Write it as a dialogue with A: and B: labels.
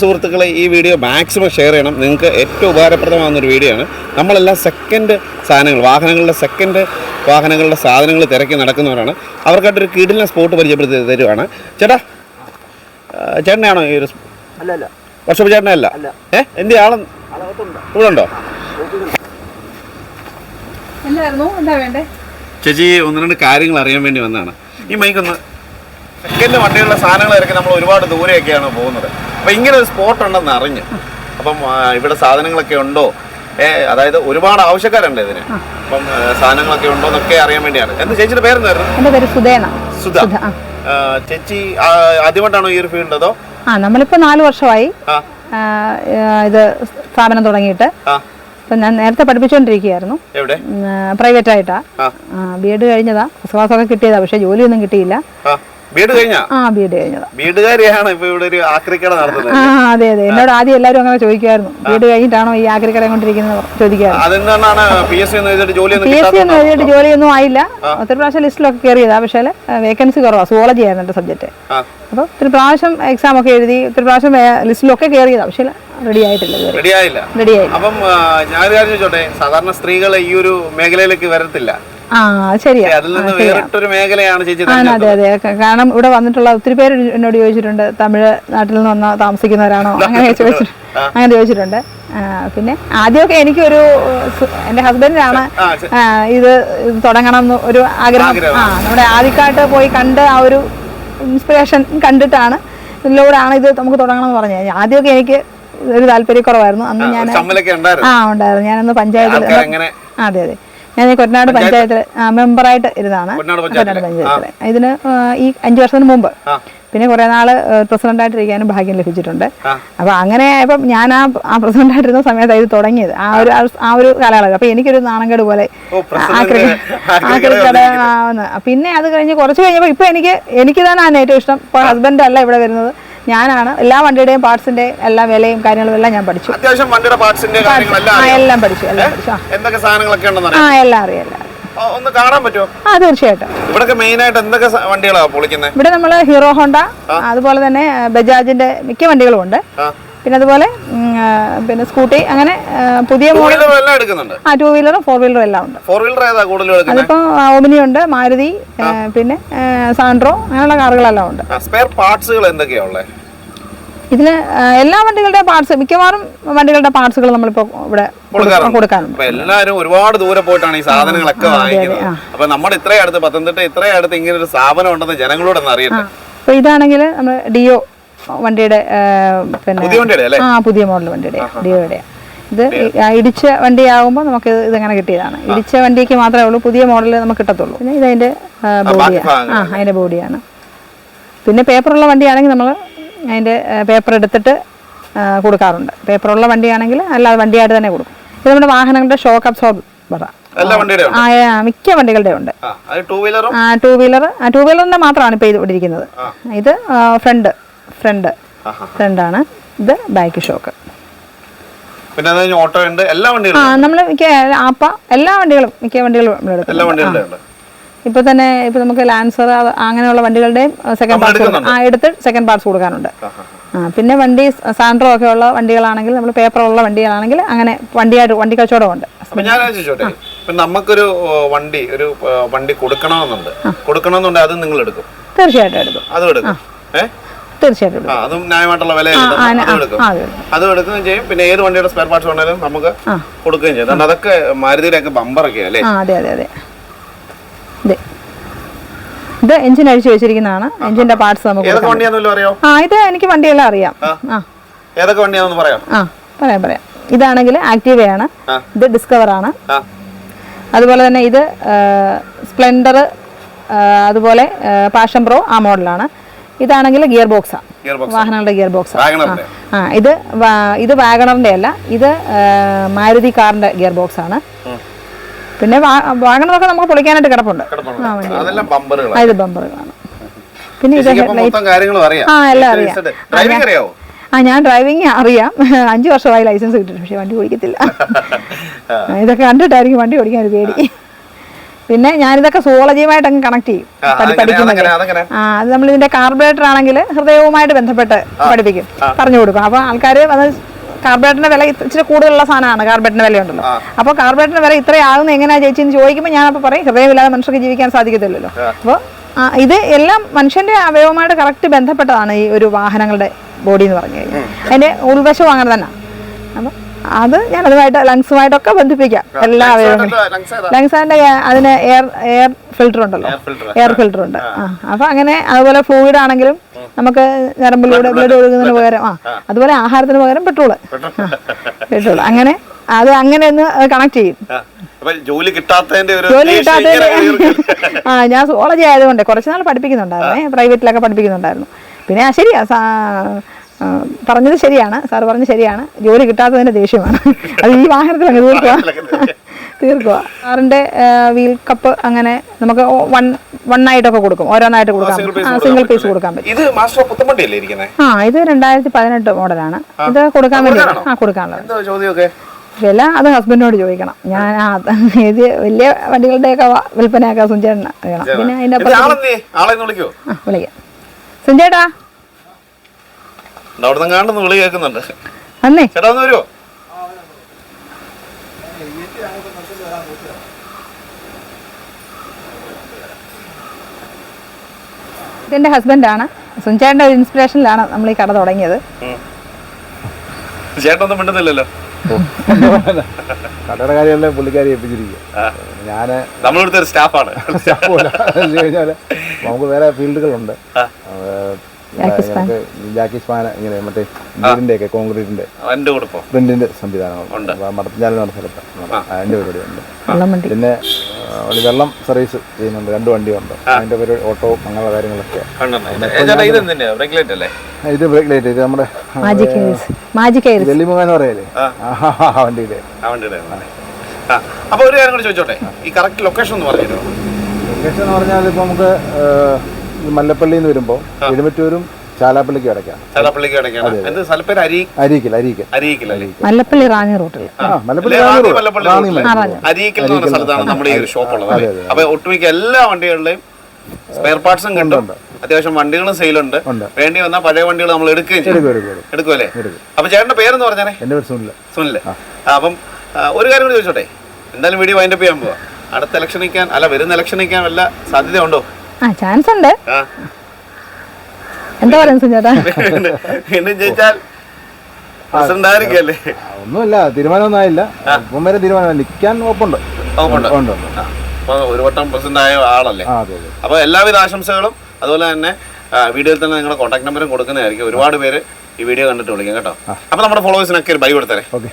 A: സുഹൃത്തുക്കളെ ഈ video maximum share ചെയ്യണം. നിങ്ങൾക്ക് ഏറ്റവും ഉപകാരപ്രദമാകുന്ന ഒരു വീഡിയോ ആണ്. നമ്മളെല്ലാം സെക്കൻഡ് സാധനങ്ങൾ വാഹനങ്ങളുടെ സെക്കൻഡ് വാഹനങ്ങളുടെ സാധനങ്ങൾ തിരക്കി നടക്കുന്നവരാണ്. അവർക്കായിട്ടൊരു കിടിലിനെ സ്പോട്ട് പരിചയപ്പെടുത്തി തരുവാണ്. ചേട്ടാ ചേട്ടനാണോ ചേട്ടനെയാണോ ഈ ഒരു വർഷപ്പ് ചേട്ടനല്ല
B: അല്ല.
A: ഏ എന്ത് ആളും? ഇവിടെ ഉണ്ടോ?
C: എന്താ വേണ്ടേ?
A: ചേച്ചി ഒന്ന് രണ്ട് കാര്യങ്ങൾ അറിയാൻ വേണ്ടി വന്നതാണ്. ഈ മൈക്കൊന്ന് സെക്കൻഡ് വണ്ടിയുള്ള സാധനങ്ങൾ ഇറക്കി നമ്മൾ ഒരുപാട് ദൂരെയൊക്കെയാണ് പോകുന്നത്. അപ്പം ഇങ്ങനെ ഒരു സ്പോട്ട് ഉണ്ടെന്ന് അറിഞ്ഞ്. അപ്പം ഇവിടെ സാധനങ്ങളൊക്കെ ഉണ്ടോ? അതായത് ഒരുപാട് ആവശ്യക്കാരുണ്ട് ഇതിന്. അപ്പം സാധനങ്ങളൊക്കെ ഉണ്ടോ എന്നൊക്കെ അറിയാൻ വേണ്ടിയാണ്. എന്ത് ചേച്ചിയുടെ പേരെന്തായിരുന്നു?
C: പേര് സുധേന.
A: സുധ. ചേച്ചി ആദ്യമായിട്ടാണോ ഈ ഒരു ഫീൽഡ് അതോ?
C: ആ നമ്മളിപ്പോ നാല് വർഷമായി. ഇത് സ്ഥാപനം തുടങ്ങിയിട്ട്. ഇപ്പൊ ഞാൻ നേരത്തെ പഠിപ്പിച്ചുകൊണ്ടിരിക്കുകയായിരുന്നു
A: എവിടെ?
C: പ്രൈവറ്റ് ആയിട്ടാ ബി എഡ് കഴിഞ്ഞതാ. ഫസ്റ്റ് ക്ലാസ്സൊക്കെ കിട്ടിയതാ പക്ഷെ ജോലിയൊന്നും കിട്ടിയില്ല.
A: വീടുകാരിയാണ് ഇപ്പൊ ഇവിടെ ഒരു ആക്രിക്കട നടത്തുന്നത്
C: അതെ അതെ. എന്നോട് ആദ്യം എല്ലാരും അങ്ങനെ ചോദിക്കുമായിരുന്നു. വീട് കഴിഞ്ഞിട്ടാണോ ഈ ആക്രിക്കട കൊണ്ടിരിക്കുന്നത് ചോദിക്കാറ്
A: അതെന്താണ് പി എസ് സി എഴുതിയിട്ട് ജോലിയൊന്നും
C: ആയില്ല. ഒത്തിരി പ്രാവശ്യം ലിസ്റ്റിലൊക്കെ കയറിയതാ പക്ഷേ വേക്കൻസി കുറവാ. സുവോളജി ആയിരുന്നു എന്റെ സബ്ജക്റ്റ്
A: അപ്പൊ
C: അപ്പോൾ ഒത്തിരി പ്രാവശ്യം എക്സാം ഒക്കെ എഴുതി ഒത്തിരി പ്രാവശ്യം ലിസ്റ്റിലൊക്കെ കയറിയതാ പക്ഷേ റെഡി ആയിട്ടില്ല
A: റെഡി ആയില്ല. അപ്പം ഞാൻ ചോദിച്ചോട്ടെ? സാധാരണ സ്ത്രീകൾ ഈ ഒരു മേഖലയിലേക്ക് വരത്തില്ല.
C: ആ അത് ശരിയാ.
A: അതിൽ നിന്ന് വേറിട്ടൊരു മേഖലയാണ് ചേച്ചി
C: ആണ് അതെ അതെ കാരണം ഇവിടെ വന്നിട്ടുള്ള ഒത്തിരി പേര് എന്നോട് ചോദിച്ചിട്ടുണ്ട് തമിഴ് നാട്ടിൽ നിന്ന് വന്ന താമസിക്കുന്നവരാണോ? അങ്ങനെ ചോദിച്ചിട്ടുണ്ട് അങ്ങനെ ചോദിച്ചിട്ടുണ്ട്. പിന്നെ ആദ്യമൊക്കെ എനിക്കൊരു എന്റെ എന്റെ ഹസ്ബൻഡിനാണ് ഇത് തുടങ്ങണം എന്ന് ഒരു ആഗ്രഹം. ആ നമ്മുടെ ആദ്യക്കാട്ട് പോയി കണ്ട് ആ ഒരു ഇൻസ്പിറേഷൻ കണ്ടിട്ടാണ് ഇതിലൂടെയാണ് ഇത് നമുക്ക് തുടങ്ങണം എന്ന് പറഞ്ഞത്. ആദ്യമൊക്കെ എനിക്ക് ഒരു താല്പര്യക്കുറവായിരുന്നു. അന്ന് ഞാൻ ആ ഉണ്ടായിരുന്നു. ഞാനന്ന് പഞ്ചായത്തിൽ അതെ അതെ. ഞാൻ ഈ കൊറ്റനാട് പഞ്ചായത്തിൽ മെമ്പറായിട്ട് ഇരുന്നാണ്.
A: കൊറ്റനാട്
C: കൊറ്റനാട്
A: പഞ്ചായത്തിലെ?
C: പഞ്ചായത്തിൽ ഇതിന് ഈ അഞ്ചു വർഷത്തിന് മുമ്പ്. പിന്നെ കുറേ നാൾ പ്രസിഡന്റായിട്ടിരിക്കാനും ഭാഗ്യം ലഭിച്ചിട്ടുണ്ട്. അപ്പൊ അങ്ങനെ ഇപ്പം ഞാൻ ആ ആ പ്രസിഡന്റായിട്ടിരുന്ന സമയത്താണ് ഇത് തുടങ്ങിയത്. ആ ഒരു ആ ഒരു കാലയളവ്. അപ്പൊ എനിക്കൊരു നാണംകേട് പോലെ പിന്നെ അത് കഴിഞ്ഞ് കുറച്ച് കഴിഞ്ഞപ്പോൾ ഇപ്പൊ എനിക്ക് എനിക്ക് തന്നെയാണ് ഏറ്റവും ഇഷ്ടം. ഇപ്പോൾ ഹസ്ബൻഡ് അല്ല ഇവിടെ വരുന്നത്. ഞാനാണ്. എല്ലാ വണ്ടിയുടെയും പാർട്സിന്റെ എല്ലാ വിലയും കാര്യങ്ങളും എല്ലാം ഞാൻ പഠിച്ചു.
A: അത്യാവശ്യം വണ്ടിയുടെ പാർട്സിന്റെ
C: എല്ലാം പഠിച്ചു എല്ലാം പഠിച്ചു.
A: എന്തൊക്കെ സാധനങ്ങളൊക്കെ ഉണ്ടെന്ന്
C: ആ എല്ലാം അറിയാം എല്ലാം
A: ഒന്ന് കാണാൻ പറ്റുമോ?
C: ആ തീർച്ചയായിട്ടും.
A: ഇവിടൊക്കെ മെയിൻ ആയിട്ട് എന്തൊക്കെ വണ്ടികളാണ് വണ്ടികളാ പൊളിക്കുന്നത്
C: ഇവിടെ നമ്മൾ ഹീറോ ഹോണ്ട അതുപോലെ തന്നെ ബജാജിന്റെ മിക്ക വണ്ടികളും ഉണ്ട് പിന്നെ അതുപോലെ പിന്നെ സ്കൂട്ടി അങ്ങനെ പുതിയ മോഡൽ ആ ടൂ വീലറും ഫോർ വീലറും എല്ലാം ഉണ്ട്.
A: ഫോർ വീലർ ഏതാ എടുക്കുന്നത്
C: അതിപ്പോൾ ഓമിനി ഉണ്ട് മാരുതി പിന്നെ സാൻഡ്രോ അങ്ങനെയുള്ള കാറുകളെല്ലാം ഉണ്ട്.
A: സ്പെയർ പാർട്സുകൾ എന്തൊക്കെയാ ഉള്ളത്
C: ഇതിൽ എല്ലാ വണ്ടികളുടെ പാർട്സ് മിക്കവാറും വണ്ടികളുടെ പാർട്സുകൾ നമ്മളിപ്പോൾ ഇവിടെ
A: കൊടുക്കാറുണ്ട്. എല്ലാവരും ഒരുപാട് ദൂരെ പോയിട്ടാണ് ഈ സാധനങ്ങളൊക്കെ വാങ്ങിക്കുന്നത്. അപ്പൊ നമ്മുടെ ഇത്രയും അടുത്ത് പത്തനംതിട്ട ഇത്രയും അടുത്ത് ഇങ്ങനെ ഒരു സ്ഥാപനം ഉണ്ടെന്ന് ജനങ്ങളോടൊന്ന് അറിയട്ടെ.
C: അപ്പോൾ ഇതാണെങ്കിൽ നമ്മൾ ഡിയോ വണ്ടിയുടെ പിന്നെ ആ പുതിയ മോഡൽ വണ്ടിയുടെ ഡിയോയുടെ ഇത് ഇടിച്ച വണ്ടി വണ്ടിയാകുമ്പോൾ നമുക്ക് ഇത് ഇതങ്ങനെ കിട്ടിയതാണ്. ഇടിച്ച വണ്ടിക്ക് മാത്രമേ ഉള്ളൂ പുതിയ മോഡൽ നമുക്ക് കിട്ടത്തുള്ളൂ. പിന്നെ ഇതതിന്റെ ബോഡിയാണ് ആ അതിന്റെ ബോഡിയാണ് പിന്നെ പേപ്പറുള്ള വണ്ടിയാണെങ്കിൽ നമ്മൾ അതിന്റെ പേപ്പർ എടുത്തിട്ട് കൊടുക്കാറുണ്ട്. പേപ്പറുള്ള വണ്ടിയാണെങ്കിൽ അല്ലാതെ വണ്ടിയായിട്ട് തന്നെ കൊടുക്കും. ഇത് നമ്മുടെ വാഹനങ്ങളുടെ ഷോക്ക് ആ, മിക്ക വണ്ടികളുടെ ഉണ്ട്.
A: ടൂ
C: വീലർ ടൂ വീലറിന്റെ മാത്രമാണ് ഇപ്പൊ ഇത് ഇരിക്കുന്നത്. ഇത് ഫ്രണ്ട് ഫ്രണ്ട്. ഫ്രണ്ടാണ്. ഇത് ബാക്ക് ഷോക്ക്.
A: പിന്നെ ഓട്ടോ ഉണ്ട്. എല്ലാ
C: ആ
A: വണ്ടികളും
C: നമ്മൾ മിക്ക ആപ്പ എല്ലാ വണ്ടികളും മിക്ക വണ്ടികളും
A: എല്ലാ വണ്ടികളും
C: ഇപ്പൊ തന്നെ ഇപ്പൊ നമുക്ക് ലാൻസർ അങ്ങനെയുള്ള വണ്ടികളുടെയും സെക്കൻഡ്
A: പാർട്ട്
C: പാർട്സ് ആ എടുത്ത് സെക്കൻഡ് പാർട്സ് കൊടുക്കാനുണ്ട്. പിന്നെ വണ്ടി സാൻഡ്രോ ഒക്കെ ഉള്ള വണ്ടികളാണെങ്കിൽ നമ്മൾ പേപ്പർ ഉള്ള വണ്ടികളാണെങ്കിൽ അങ്ങനെ വണ്ടിയായിട്ട് വണ്ടി കച്ചവടം
A: ഉണ്ട്. ഞാൻ ചോദിച്ചോട്ടെ. ഇപ്പൊ നമുക്കൊരു വണ്ടി ഒരു വണ്ടി കൊടുക്കണമെന്നുണ്ട്. കൊടുക്കണമെന്നുണ്ട് അത് നിങ്ങൾ എടുക്കും
C: തീർച്ചയായിട്ടും എടുക്കും.
A: അതും എടുക്കും. ഏ?
C: തീർച്ചയായിട്ടും
A: അതും ന്യായമായിട്ടുള്ള വില അതും
C: അത്.
A: അതും എടുക്കുകയും ചെയ്യും. പിന്നെ ഏത് വണ്ടിയുടെ സ്പെയർ പാർട്സ് വേണേലും നമുക്ക്. കൊടുക്കുകയും ചെയ്യും. അതുകൊണ്ട് അതൊക്കെ മാരുതിയുടെ ഒക്കെ ബമ്പറൊക്കെ അല്ലേ?
C: ആ അതെ അതെ അതെ. ഇത് എഞ്ചിൻ അഴിച്ചു വെച്ചിരിക്കുന്നതാണ്. എഞ്ചിന്റെ പാർട്സ് നമുക്ക് ആ ഇത് എനിക്ക് വണ്ടിയെല്ലാം അറിയാം. ആ.
A: ഏതൊക്കെ വണ്ടിയാണെന്ന് പറയാം?
C: ആ പറയാം പറയാം. ഇതാണെങ്കിൽ ആക്റ്റീവയാണ്. ഇത് ഡിസ്കവർ ആണ് അതുപോലെ തന്നെ ഇത് സ്പ്ലെൻഡർ അതുപോലെ പാഷൻ പ്രോ ആ മോഡലാണ്. ഇതാണെങ്കിൽ ഗിയർ ബോക്സാണ്
A: ബോക്സ്
C: വാഹനങ്ങളുടെ ഗിയർ ബോക്സ് ആ ഇത് ഇത് വാഗണറിന്റെ അല്ല ഇത് മാരുതി കാറിന്റെ ഗിയർ ബോക്സ് ആണ് പിന്നെ വാഗണറൊക്കെ നമുക്ക് പൊളിക്കാനായിട്ട് കിടപ്പുണ്ട്. ആ ഇത് ബമ്പറുകളാണ്. പിന്നെ ഇത് ആ എല്ലാം അറിയാം. ആ ഞാൻ ഡ്രൈവിംഗ് അറിയാം. അഞ്ചു വർഷമായി ലൈസൻസ് കിട്ടിട്ടുണ്ട് പക്ഷെ വണ്ടി ഓടിക്കത്തില്ല. ഇതൊക്കെ കണ്ടിട്ടായിരിക്കും വണ്ടി ഓടിക്കാൻ ഒരു പേടി. പിന്നെ ഞാനിതൊക്കെ സുവോളജിയുമായിട്ട് അങ്ങ് കണക്ട് ചെയ്യും.
A: പഠിക്കുന്നത്?
C: ആ അത് നമ്മൾ ഇതിന്റെ കാർബറേറ്റർ ആണെങ്കിൽ ഹൃദയവുമായിട്ട് ബന്ധപ്പെട്ട് പഠിപ്പിക്കും. പറഞ്ഞു കൊടുക്കും. അപ്പൊ ആൾക്കാർ അത് കാർബറേറ്ററിന്റെ വില ഇച്ചിരി കൂടുതലുള്ള സാധനമാണ് കാർബറേറ്ററിന്റെ വിലയുണ്ടല്ലോ അപ്പോൾ കാർബറേറ്ററിന്റെ വില ഇത്രയാകുന്ന എങ്ങനെയാ ചേച്ചി എന്ന് ചോദിക്കുമ്പോൾ ഞാൻ അപ്പോൾ പറയും ഹൃദയമില്ലാതെ മനുഷ്യർക്ക് ജീവിക്കാൻ സാധിക്കത്തില്ലല്ലോ. അപ്പോൾ ഇത് എല്ലാം മനുഷ്യന്റെ അവയവമായിട്ട് കറക്റ്റ് ബന്ധപ്പെട്ടതാണ് ഈ ഒരു വാഹനങ്ങളുടെ ബോഡി എന്ന് പറഞ്ഞു കഴിഞ്ഞാൽ. അതിന്റെ ഉൾവശവും അങ്ങനെ തന്നെ. അപ്പം അത് ഞാൻ അതുമായിട്ട് ലങ്സുമായിട്ടൊക്കെ ബന്ധിപ്പിക്കാം. എല്ലാ? ലങ്സിന്റെ അതിന് എയർ എയർ ഫിൽറ്റർ ഉണ്ടല്ലോ. എയർ ഫിൽറ്റർ ഉണ്ട്. ആ. അപ്പൊ അങ്ങനെ അതുപോലെ ഫ്ലൂയിഡ് ആണെങ്കിലും നമുക്ക് ഞരമ്പിലൂടെ ബ്ലഡ് ഒഴുകുന്നതിന് പകരം ആ. അതുപോലെ ആഹാരത്തിന് പകരം പെട്രോൾ. പെട്രോൾ അങ്ങനെ അത് അങ്ങനെ ഒന്ന് കണക്ട് ചെയ്യും.
A: ജോലി കിട്ടാത്തതിന്റെ
C: ജോലി കിട്ടാത്തതിന്റെ ആ ഞാൻ സോളജി ആയതുകൊണ്ട് കുറച്ച് നാൾ പഠിപ്പിക്കുന്നുണ്ടായിരുന്നേ. പ്രൈവറ്റിലൊക്കെ പഠിപ്പിക്കുന്നുണ്ടായിരുന്നു. പിന്നെ ശരിയാ പറഞ്ഞത് ശരിയാണ്. സാർ പറഞ്ഞത് ശരിയാണ്. ജോലി കിട്ടാത്തതിന്റെ ദേഷ്യമാണ്. അത് ഈ വാഹനത്തിൽ അങ്ങ് തീർക്കുക തീർക്കുക സാറിന്റെ വീൽ കപ്പ് അങ്ങനെ നമുക്ക് വൺ വൺ ആയിട്ടൊക്കെ കൊടുക്കും. ഓരോന്നായിട്ട് കൊടുക്കാം സിംഗിൾ പീസ് കൊടുക്കാൻ പറ്റും. ആ ഇത് രണ്ടായിരത്തി പതിനെട്ട് മോഡലാണ് ഇത് കൊടുക്കാൻ വേണ്ടി ആ കൊടുക്കാനുള്ളത്. വില അത് ഹസ്ബൻഡിനോട് ചോദിക്കണം. ഞാൻ ഇത് വലിയ വണ്ടികളുടെയൊക്കെ വിൽപ്പനയൊക്കെ സുഞ്ചേട്ടന് അറിയണം. പിന്നെ അതിന്റെ
A: വിളിക്കാം.
C: സുഞ്ചേട്ടാ?
A: അവിടെ കാണുന്നു കാണുന്ന വിളി കേൾക്കുന്നുണ്ട്.
C: അന്നേ
A: ചേട്ടാ ഒന്ന് വരുമോ
C: ഇതെന്റെ ഹസ്ബൻഡാണ്. സുഞ്ചേട്ടന്റെ ഒരു ഇൻസ്പിറേഷനിലാണ് നമ്മൾ ഈ കട തുടങ്ങിയത്.
A: ചേട്ടനൊന്നും മിണ്ടുന്നില്ലല്ലോ.
B: കടയുടെ കാര്യമല്ലേ പുള്ളിക്കാരി ഏൽപ്പിച്ചിരിക്കുക ഞാൻ
A: നമ്മളിവിടുത്തെ ഒരു സ്റ്റാഫാണ്.
B: സ്റ്റാഫ് എന്ന് നമുക്ക് വേറെ ഫീൽഡുകളുണ്ട്.
C: ജാക്കി സ്പാൻ.
B: ഇങ്ങനെ മറ്റേ വീടിന്റെ ഒക്കെ കോൺക്രീറ്റിന്റെ പ്രിന്റിന്റെ സംവിധാനങ്ങളുണ്ട്
A: ഉണ്ട്.
B: അപ്പോൾ മടത്തഞ്ചാലെന്ന് പറഞ്ഞ സ്ഥലത്ത്. അതിന്റെ പരിപാടിയുണ്ട് പിന്നെ വെള്ളം സർവീസ് ചെയ്യുന്നുണ്ട്. രണ്ട് വണ്ടിയുണ്ട്. അതിന്റെ പേര് ഓട്ടോ അങ്ങനെയുള്ള കാര്യങ്ങളൊക്കെ.
A: ഇത്
B: ബ്രേക്ക് ലൈറ്റ്. ഇത് നമ്മുടെ വെള്ളിമുഖ എന്ന് പറയല്ലേ?
A: ആ.
B: വണ്ടിയിലെ?
A: അപ്പൊ ഒരു കാര്യം കൂടി ചോദിച്ചോട്ടെ? ഈ കറക്റ്റ് ലൊക്കേഷൻ ഒന്ന് പറഞ്ഞു
B: ലൊക്കേഷൻ എന്ന് പറഞ്ഞാൽ ഇപ്പൊ നമുക്ക് മല്ലപ്പള്ളിയിൽ നിന്ന് വരുമ്പോൾ എഴുമറ്റൂരും ചാലാപ്പള്ളിക്ക് അടയ്ക്കാം.
A: ചാലാപ്പള്ളിക്ക് ഇടയ്ക്കാണ് എന്ത് സ്ഥലപ്പേര് അരി
B: അരീക്കൽ അരീക്കൽ.
A: അരിയിക്കലല്ലേ
C: മല്ലപ്പള്ളി റാണി റൂട്ടിൽ
B: ആ മല്ലപ്പള്ളി റാന്നി
A: റാന്നി
B: റാന്നി.
A: അരീക്കൽ എന്ന് പറഞ്ഞ സ്ഥലത്താണ് നമ്മുടെ ഈ ഒരു ഷോപ്പ് ഉള്ളത്? അപ്പൊ ഒട്ടുമിക്ക എല്ലാ വണ്ടികളുടെയും സ്പെയർ പാർട്സും കണ്ടുണ്ട് അത്യാവശ്യം വണ്ടികളും സെയിലുണ്ട്
B: ഉണ്ട്.
A: വേണ്ടി വന്നാൽ പഴയ വണ്ടികൾ നമ്മൾ എടുക്കുകയും
B: എടുക്കും എടുക്കും എടുക്കും.
A: എടുക്കുമല്ലേ
B: എടുക്കും.
A: അപ്പൊ ചേട്ടന്റെ പേരെന്ന് പറഞ്ഞാലേ
B: എന്റെ പേര് സുനിൽ.
A: സുനിൽ അപ്പം ഒരു കാര്യം കൂടി ചോദിച്ചോട്ടെ? എന്തായാലും വീഡിയോ വൈൻഡപ്പ് ചെയ്യാൻ പോവാ. അടുത്ത ഇലക്ഷൻ നിൽക്കാൻ അല്ല വരുന്ന ഇലക്ഷൻ നിൽക്കാൻ വല്ല സാധ്യതയുണ്ടോ?
C: ആ ചാൻസ് ഉണ്ട് എന്താ പറയാ സുഞ്ചേട്ടാ
A: വീണ്ടും ജയിച്ചാൽ പ്രസിഡന്റ് ആയിരിക്കല്ലേ
B: ആ, ഒന്നുമില്ല തീരുമാനമൊന്നും ആയില്ല ഇപ്പം വരെ തീരുമാനം നിൽക്കാൻ ഒപ്പുണ്ട്
A: ഉണ്ട്. ഒരു വട്ടം പ്രസിഡന്റ് ആയ ആളല്ലേ?
B: ആ അതെ അതെ.
A: അപ്പോൾ എല്ലാവിധ ആശംസകളും അതുപോലെ തന്നെ വീഡിയോയിൽ തന്നെ നിങ്ങളുടെ കോൺടാക്ട് നമ്പറും കൊടുക്കുന്നതായിരിക്കും. ഒരുപാട് പേര് ഈ വീഡിയോ കണ്ടിട്ട് വിളിക്കാം കേട്ടോ. അപ്പോൾ നമ്മുടെ ഫോളോവേഴ്സിനൊക്കെ ഒരു ബൈ കൊടുത്തരേ.
B: ഓക്കെ.